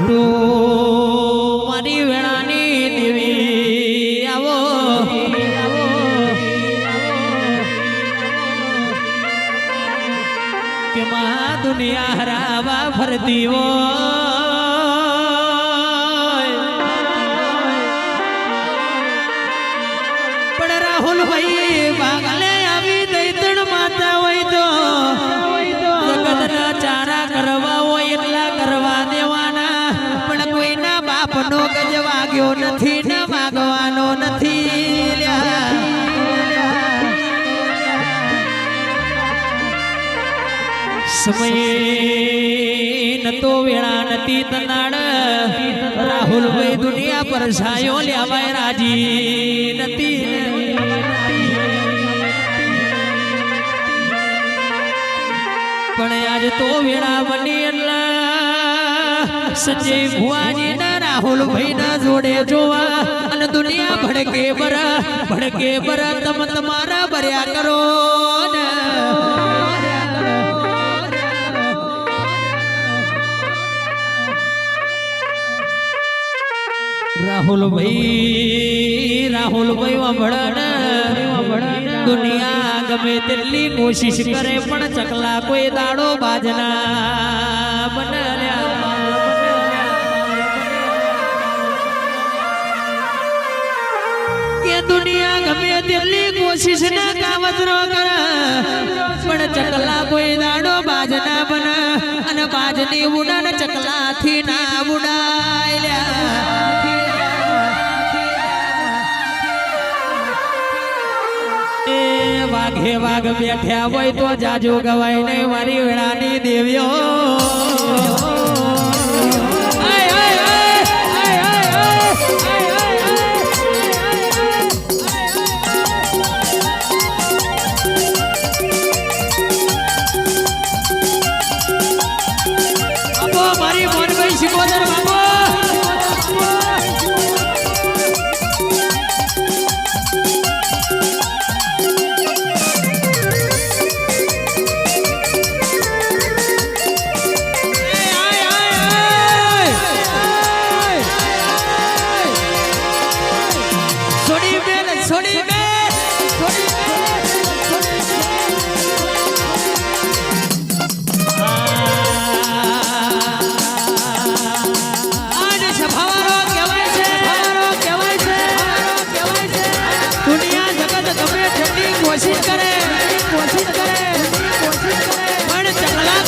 છૂટું મારી વેણાની દેવી આવો. કે મા દુનિયા હરાવા ફરતી હોય સમયે નતો વેળા, નતી તનાડ રાહુલ ભાઈ દુનિયા પર છાયો લેવાય રાજી નતી. પણ આજ તો વેળા બની એટલા. સંજય ભુવાજી ના રાહુલ ભાઈ ના જોડે જોવા. અને દુનિયા ભડકે બરા, ભડકે ભરા તમ તમારા ભર્યા કરો રાહુલ ભાઈ રાહુલ ભાઈ વાભળણ. દુનિયા ગમે તેટલી કોશિશ કરે પણ ચકલા કોઈ દાડો બાજના બનાવ્યા દુનિયા ગમે તેટલી કોશિશ ના કાવતરો પણ ચકલા કોઈ દાડો બાજના બના. અને બાજની ઉડાન ચકલાથી ના ઉડા બે વાઘ બેઠ્યા હોય તો જાજો ગવાય નહીં. મારી વેળાની દેવ્યો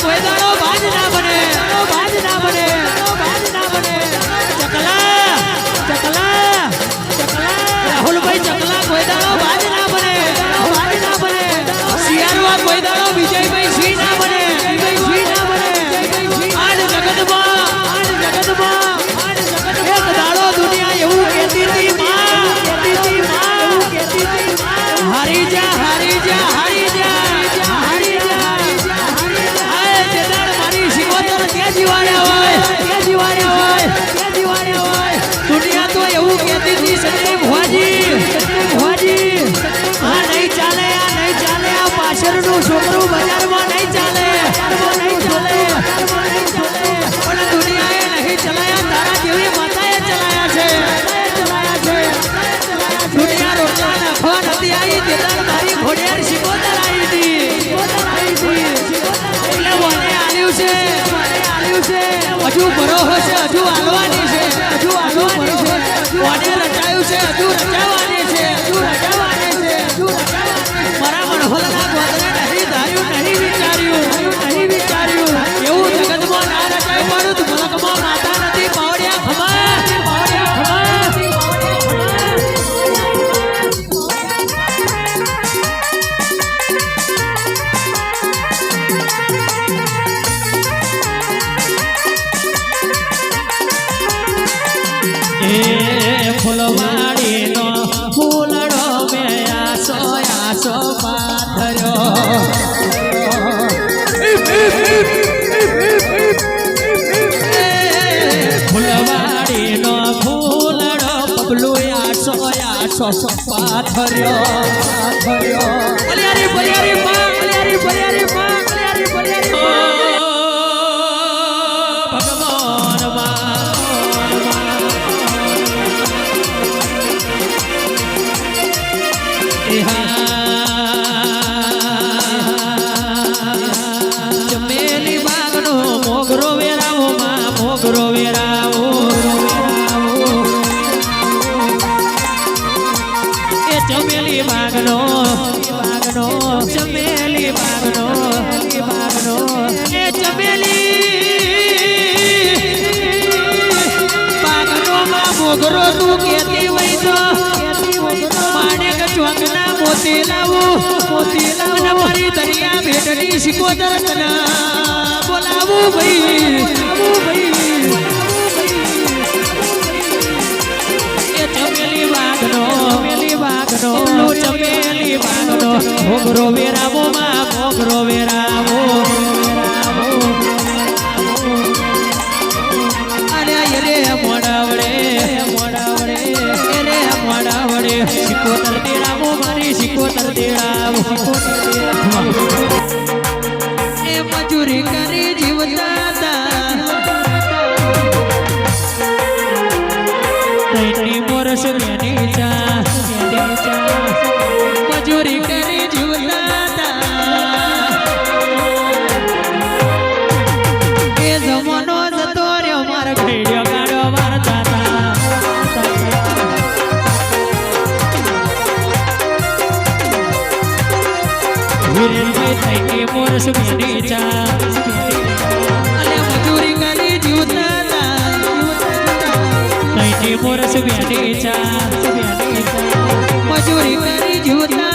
回来。હજુ બરો હશે હજુ આલવા પાછો પાથર્યો. પાથર્યો બલિયારી મોગરો તું કેતી વઈ તો. માણેક ચોકના મોતી લાવું. મોતી લાવું. મારી દરિયા ભેટની શિકોતર તને બોલાવું ભાઈ. ચમેલી વાગનો ચમેલી વાગનો મોગરો વેરાવો માં ભોગરો વેરાવો. તૈની મોરસ બેની ચા. મજૂરી કરી જીવતા. હતા એ જમાનો જતો રહ્યો મારા ઘેડિયો ગાડો મારા તાતા મોરસ બેની ચા. મોરસ બેની ચા મજૂરી કરી જીવતા